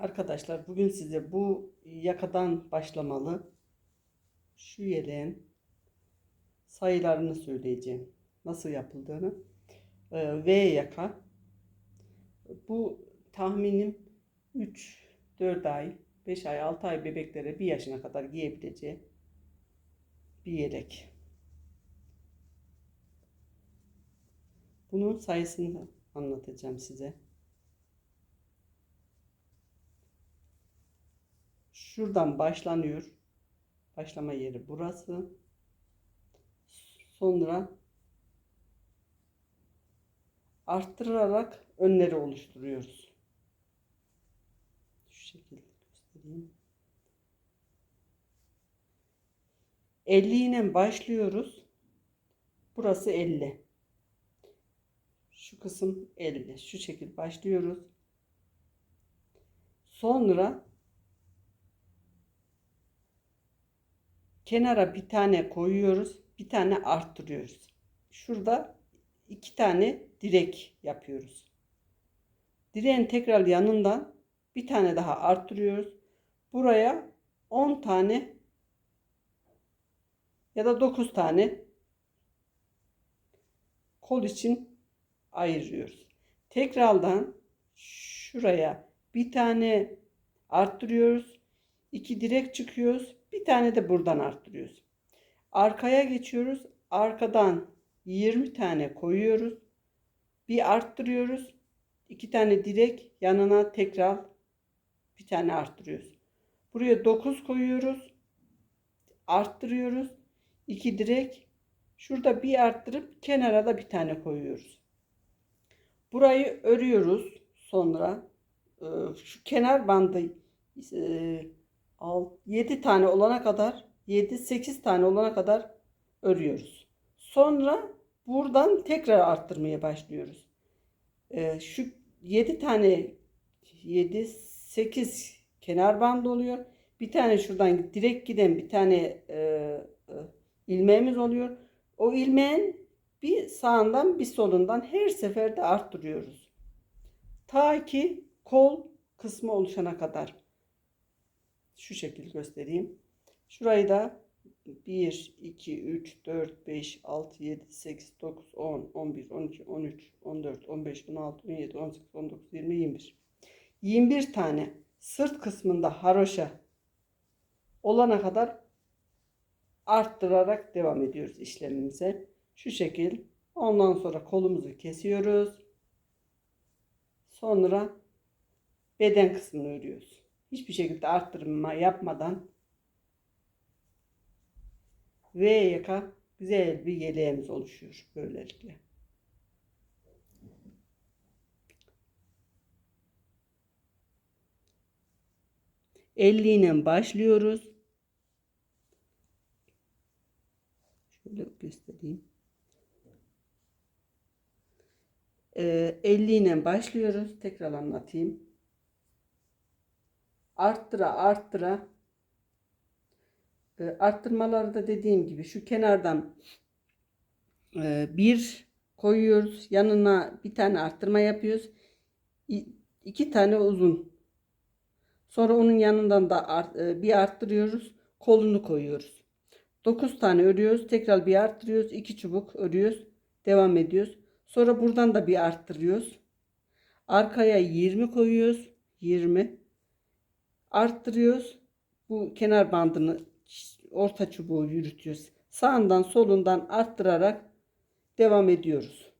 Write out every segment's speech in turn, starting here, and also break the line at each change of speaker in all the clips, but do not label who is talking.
Arkadaşlar bugün size bu yakadan başlamalı şu yeleğin sayılarını söyleyeceğim. Nasıl yapıldığını. Ee, v yaka. Bu tahminim 3, 4 ay, 5 ay, 6 ay bebeklere 1 yaşına kadar giyebileceği bir yelek. Bunun sayısını anlatacağım size. Şuradan başlanıyor. Başlama yeri burası. Sonra arttırarak önleri oluşturuyoruz. Şu şekilde göstereyim. 50 başlıyoruz. Burası 50. Şu kısım 50. Şu şekilde başlıyoruz. Sonra Kenara bir tane koyuyoruz. Bir tane arttırıyoruz. Şurada iki tane direk yapıyoruz. Direğin tekrar yanından bir tane daha arttırıyoruz. Buraya 10 tane ya da 9 tane kol için ayırıyoruz. Tekrardan şuraya bir tane arttırıyoruz. 2 direk çıkıyoruz. Bir tane de buradan arttırıyoruz. Arkaya geçiyoruz. Arkadan 20 tane koyuyoruz. Bir arttırıyoruz. iki tane direk yanına tekrar bir tane arttırıyoruz. Buraya 9 koyuyoruz. Arttırıyoruz. iki direk. Şurada bir arttırıp kenara da bir tane koyuyoruz. Burayı örüyoruz. Sonra şu kenar bandı 7 tane olana kadar 7-8 tane olana kadar örüyoruz. Sonra buradan tekrar arttırmaya başlıyoruz. Ee, şu 7 tane 7-8 kenar bandı oluyor. Bir tane şuradan direkt giden bir tane e, e, ilmeğimiz oluyor. O ilmeğin bir sağından bir solundan her seferde arttırıyoruz. Ta ki kol kısmı oluşana kadar şu şekil göstereyim. Şurayı da 1, 2, 3, 4, 5, 6, 7, 8, 9, 10, 11, 12, 13, 14, 15, 16, 17, 18, 19, 20, 21. 21 tane sırt kısmında haroşa olana kadar arttırarak devam ediyoruz işlemimize. Şu şekil. Ondan sonra kolumuzu kesiyoruz. Sonra beden kısmını örüyoruz hiçbir şekilde arttırma yapmadan V yaka güzel bir yeleğimiz oluşuyor böylelikle. Elliğine başlıyoruz. Şöyle göstereyim. Ee, 50 başlıyoruz. Tekrar anlatayım arttıra arttıra e, ee, arttırmalarda dediğim gibi şu kenardan e, bir koyuyoruz. Yanına bir tane arttırma yapıyoruz. iki tane uzun. Sonra onun yanından da e, bir arttırıyoruz. Kolunu koyuyoruz. 9 tane örüyoruz. Tekrar bir arttırıyoruz. iki çubuk örüyoruz. Devam ediyoruz. Sonra buradan da bir arttırıyoruz. Arkaya 20 koyuyoruz. 20 arttırıyoruz. Bu kenar bandını orta çubuğu yürütüyoruz. Sağından solundan arttırarak devam ediyoruz.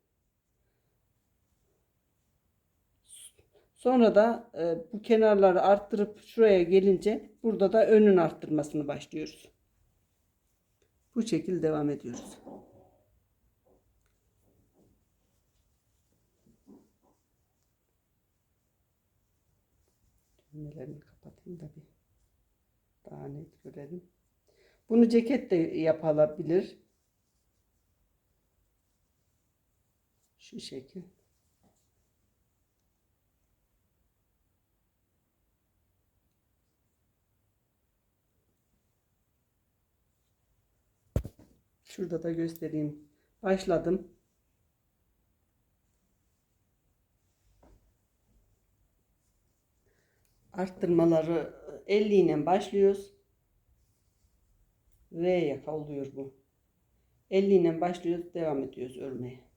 Sonra da e, bu kenarları arttırıp şuraya gelince burada da önün arttırmasını başlıyoruz. Bu şekilde devam ediyoruz. düğmelerimi kapatayım da bir daha net görelim. Bunu ceket de yapabilir. Şu şekil. Şurada da göstereyim. Başladım. arttırmaları 50 ile başlıyoruz. V yaka oluyor bu. 50 ile başlıyoruz. Devam ediyoruz örmeye.